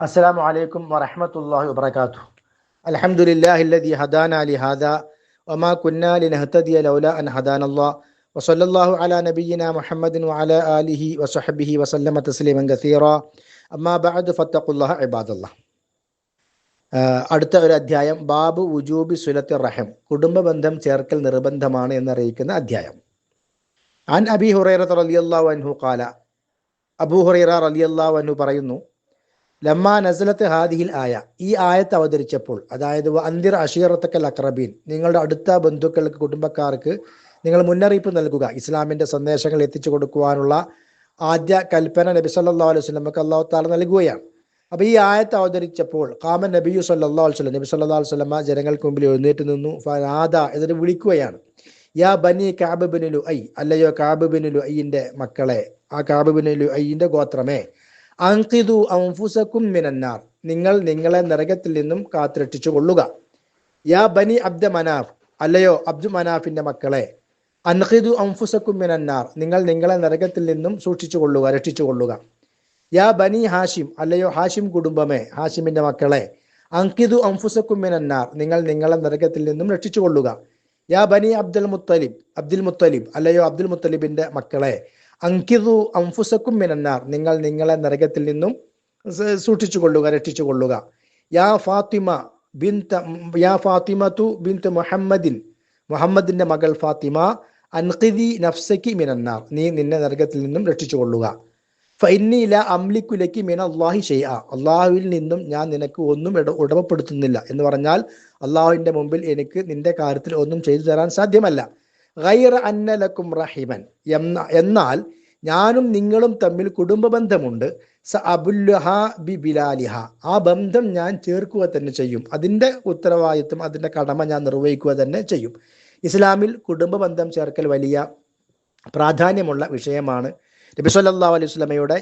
السلام عليكم ورحمة الله وبركاته الحمد لله الذي هدانا لهذا وما كنا لنهتدي لولا أن هدانا الله وصلى الله على نبينا محمد وعلى آله وصحبه وسلم تسليما كثيرا أما بعد فاتقوا الله عباد الله അടുത്ത ഒരു അധ്യായം ബാബു ഉജൂബി സുലത്തി റഹം കുടുംബ ബന്ധം ചേർക്കൽ നിർബന്ധമാണ് എന്നറിയിക്കുന്ന അധ്യായം അൻ അബി ഹുറൈറ റലിയല്ലാ വൻഹു കാല അബു ഹുറൈറ റലിയല്ലാ വൻഹു പറയുന്നു ലമ്മാ നസലത്ത് ഹാദിഹിൽ ആയ ഈ ആയത്ത് അവതരിച്ചപ്പോൾ അതായത് അന്തിർ അഷീറത്തക്കൽ അക്രബീൻ നിങ്ങളുടെ അടുത്ത ബന്ധുക്കൾക്ക് കുടുംബക്കാർക്ക് നിങ്ങൾ മുന്നറിയിപ്പ് നൽകുക ഇസ്ലാമിന്റെ സന്ദേശങ്ങൾ എത്തിച്ചു കൊടുക്കുവാനുള്ള ആദ്യ കൽപ്പന നബി സല്ലാ അലൈഹി സ്വലമക്ക് അള്ളാഹു താല നൽകുകയാണ്. അപ്പൊ ഈ ആയത്ത് അവതരിച്ചപ്പോൾ കാമൻ നബിയു സല്ലാ അലൈഹി നബി സല്ലാ അലൈഹി സ്വലമ ജനങ്ങൾക്ക് മുമ്പിൽ എഴുന്നേറ്റ് നിന്നു ഫനാദ എന്നിട്ട് വിളിക്കുകയാണ്. യാ ബനി കാബ് ബിൻ ഐ അല്ലയോ കാബ് ബിൻ ലുഐന്റെ മക്കളെ ആ കാബ് ബിൻ ലുഐന്റെ ഗോത്രമേ അങ്കിതു അംഫുസക്കും മിനന്നാർ. നിങ്ങൾ നിങ്ങളെ നരകത്തിൽ നിന്നും കാത്തിരക്ഷിച്ചു കൊള്ളുക യാ ബനി അബ്ദ മനാഫ് അല്ലയോ അബ്ദു മനാഫിന്റെ മക്കളെ അൻഹിദു അംഫുസക്കും മിനന്നാർ. നിങ്ങൾ നിങ്ങളെ നരകത്തിൽ നിന്നും സൂക്ഷിച്ചു കൊള്ളുക രക്ഷിച്ചു കൊള്ളുക യാ ബനി ഹാഷിം അല്ലയോ ഹാഷിം കുടുംബമേ ഹാഷിമിന്റെ മക്കളെ അങ്കിദു അംഫുസക്കും മിനന്നാർ. നിങ്ങൾ നിങ്ങളെ നരകത്തിൽ നിന്നും രക്ഷിച്ചു കൊള്ളുക യാ ബനി അബ്ദുൽ മുത്തലിബ് അബ്ദുൽ മുത്തലിബ് അല്ലയോ അബ്ദുൽ മുത്തലിബിന്റെ മക്കളെ അങ്കിദു അംഫുസക്കും മിനന്നാർ. നിങ്ങൾ നിങ്ങളെ നരകത്തിൽ നിന്നും സൂക്ഷിച്ചു കൊള്ളുക രക്ഷിച്ചു കൊള്ളുക യാ ഫാത്തിമ ബിൻത യാ ഫാത്തിമ തു ബിൻത് മുഹമ്മദിൻ. മുഹമ്മദിന്റെ മകൾ ഫാത്തിമ അൻഖിദി നഫ്സക്കി മിനന്നാർ. നീ നിന്നെ നരകത്തിൽ നിന്നും രക്ഷിച്ചു കൊള്ളുക ഫൈനില അംലിക്കുലയ്ക്ക് മീൻ അള്ളാഹി ഷെയ്യ അള്ളാഹുവിൽ നിന്നും ഞാൻ നിനക്ക് ഒന്നും ഉടമപ്പെടുത്തുന്നില്ല എന്ന് പറഞ്ഞാൽ അള്ളാഹുവിന്റെ മുമ്പിൽ എനിക്ക് നിന്റെ കാര്യത്തിൽ ഒന്നും ചെയ്തു തരാൻ സാധ്യമല്ല. ഗൈറ അന്നലക്കും റഹിമൻ. എന്ന എന്നാൽ ഞാനും നിങ്ങളും തമ്മിൽ കുടുംബ ബന്ധമുണ്ട് സ അബുല്ലുഹ ബി ബിലാലിഹ. ആ ബന്ധം ഞാൻ ചേർക്കുക തന്നെ ചെയ്യും. അതിന്റെ ഉത്തരവാദിത്വം അതിന്റെ കടമ ഞാൻ നിർവഹിക്കുക തന്നെ ചെയ്യും. ഇസ്ലാമിൽ കുടുംബ ബന്ധം ചേർക്കൽ വലിയ പ്രാധാന്യമുള്ള വിഷയമാണ്. നബി സല്ലല്ലാഹു അലൈഹി വസല്ലമയുടെ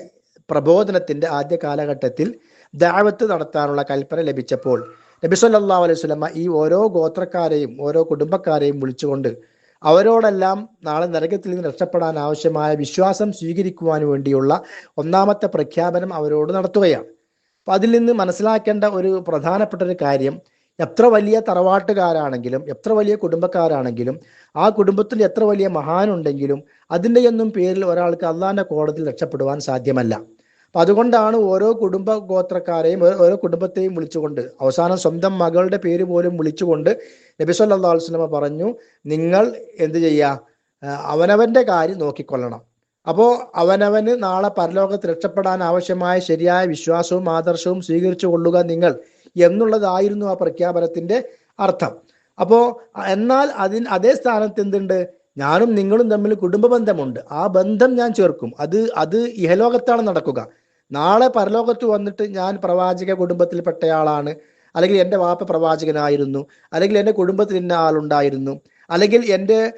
പ്രബോധനത്തിന്റെ ആദ്യ കാലഘട്ടത്തിൽ ദാവത്ത് നടത്താനുള്ള കൽപ്പന ലഭിച്ചപ്പോൾ നബി സല്ലല്ലാഹു അലൈഹി വസല്ലമ ഈ ഓരോ ഗോത്രക്കാരെയും ഓരോ കുടുംബക്കാരെയും വിളിച്ചുകൊണ്ട് അവരോടെല്ലാം നാളെ നരകത്തിൽ നിന്ന് രക്ഷപ്പെടാൻ ആവശ്യമായ വിശ്വാസം സ്വീകരിക്കുവാൻ വേണ്ടിയുള്ള ഒന്നാമത്തെ പ്രഖ്യാപനം അവരോട് നടത്തുകയാണ്. അപ്പൊ അതിൽ നിന്ന് മനസ്സിലാക്കേണ്ട ഒരു പ്രധാനപ്പെട്ട ഒരു കാര്യം എത്ര വലിയ തറവാട്ടുകാരാണെങ്കിലും എത്ര വലിയ കുടുംബക്കാരാണെങ്കിലും ആ കുടുംബത്തിൽ എത്ര വലിയ മഹാനുണ്ടെങ്കിലും അതിന്റെയൊന്നും പേരിൽ ഒരാൾക്ക് അള്ളാന്റെ കോടതിയിൽ രക്ഷപ്പെടുവാൻ സാധ്യമല്ല. അപ്പൊ അതുകൊണ്ടാണ് ഓരോ കുടുംബ ഗോത്രക്കാരെയും ഓരോ- കുടുംബത്തെയും വിളിച്ചുകൊണ്ട് അവസാനം സ്വന്തം മകളുടെ പേര് പോലും വിളിച്ചുകൊണ്ട് നബി സല്ലല്ലാഹു അലൈഹി വസല്ലമ പറഞ്ഞു നിങ്ങൾ എന്ത് ചെയ്യുക അവനവന്റെ കാര്യം നോക്കിക്കൊള്ളണം. അപ്പോൾ അവനവന് നാളെ പരലോകത്ത് രക്ഷപ്പെടാൻ ആവശ്യമായ ശരിയായ വിശ്വാസവും ആദർശവും സ്വീകരിച്ചു കൊള്ളുക നിങ്ങൾ എന്നുള്ളതായിരുന്നു ആ പ്രഖ്യാപനത്തിന്റെ അർത്ഥം. അപ്പോ എന്നാൽ അതിന് അതേ സ്ഥാനത്ത് എന്തുണ്ട്? ഞാനും നിങ്ങളും തമ്മിൽ കുടുംബ ബന്ധമുണ്ട് ആ ബന്ധം ഞാൻ ചേർക്കും. അത് അത് ഇഹലോകത്താണ് നടക്കുക. നാളെ പരലോകത്ത് വന്നിട്ട് ഞാൻ പ്രവാചക കുടുംബത്തിൽപ്പെട്ടയാളാണ്. അല്ലെങ്കിൽ എന്റെ വാപ്പ പ്രവാചകനായിരുന്നു. അല്ലെങ്കിൽ എന്റെ കുടുംബത്തിൽ ഇന്ന ആളുണ്ടായിരുന്നു. അല്ലെങ്കിൽ എന്റെ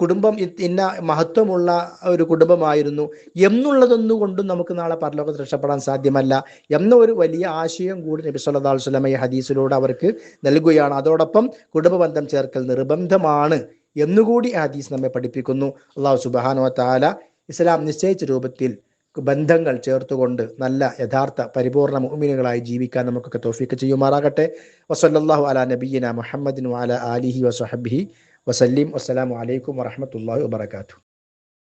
കുടുംബം ഇന്ന മഹത്വമുള്ള ഒരു കുടുംബമായിരുന്നു. എന്നുള്ളതൊന്നും കൊണ്ടും നമുക്ക് നാളെ പരലോകത്ത് രക്ഷപ്പെടാൻ സാധ്യമല്ല. എന്ന ഒരു വലിയ ആശയം കൂടി നബി സല്ലല്ലാഹു അലൈഹി വസല്ലമ ഈ ഹദീസിലൂടെ അവർക്ക് നൽകുകയാണ്. അതോടൊപ്പം കുടുംബ ബന്ധം ചേർക്കൽ നിർബന്ധമാണ് എന്നുകൂടി ഹദീസ് നമ്മെ പഠിപ്പിക്കുന്നു. അള്ളാഹു സുബാനോ താല ഇസ്ലാം നിശ്ചയിച്ച രൂപത്തിൽ ബന്ധങ്ങൾ ചേർത്തുകൊണ്ട് നല്ല യഥാർത്ഥ പരിപൂർണ മുഅ്മിനുകളായി ജീവിക്കാൻ നമുക്കൊക്കെ തോഫീക്ക് ചെയ്യുമാറാകട്ടെ. വസല്ലല്ലാഹു അലാ നബീന മുഹമ്മദിൻ അല അലിഹി വസഹബിഹി വസല്ലിം വസ്സലാമു അലൈക്കും വറഹ്മത്തുള്ളാഹി വബറകാതുഹു